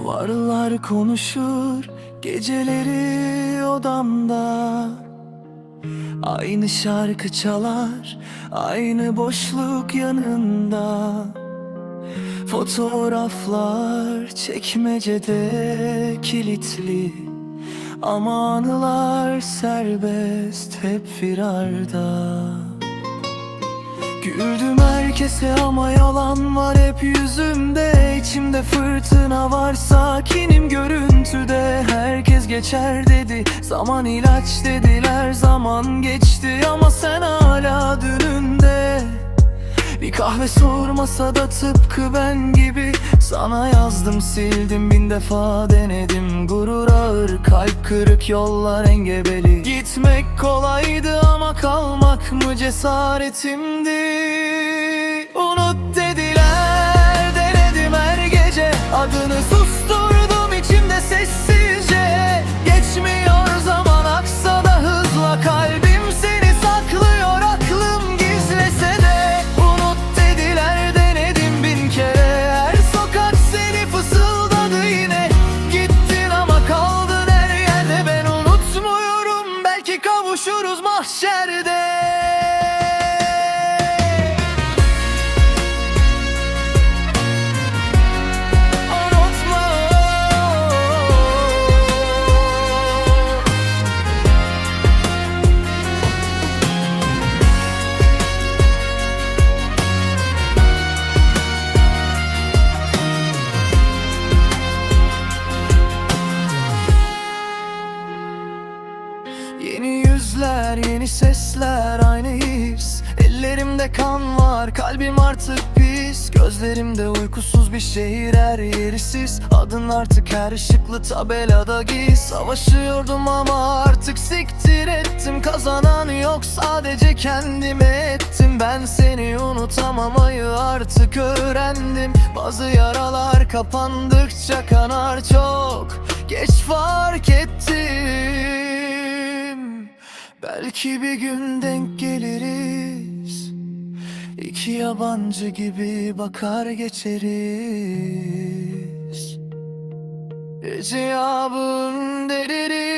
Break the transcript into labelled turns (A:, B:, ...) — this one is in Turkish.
A: Duvarlar konuşur geceleri odamda. Aynı şarkı çalar aynı boşluk yanında. Fotoğraflar çekmecede kilitli. Ama anılar serbest hep firarda. Güldüm herkese ama yalan var hep yüzümde Fırtına var sakinim görüntüde. Herkes geçer dedi zaman ilaç dediler. Zaman geçti ama sen hala dününde. Bir kahve sormasa da tıpkı ben gibi. Sana yazdım sildim bin defa denedim. Gurur ağır kalp kırık yollar engebeli. Gitmek kolaydı ama kalmak mı cesaretimdi Belki kavuşuruz mahşerde yüzler, yeni sesler, aynı his. Ellerimde kan var, kalbim artık pis. Gözlerimde uykusuz bir şehir her yerisiz Adın artık her ışıklı tabelada giz. Savaşıyordum ama artık siktir ettim. Kazanan yok sadece kendime ettim. Ben seni unutamamayı artık öğrendim. Bazı yaralar kapandıkça kanar çok. Geç fark ettim Belki bir gün denk geliriz. İki yabancı gibi bakar geçeriz. Ecabın deliriz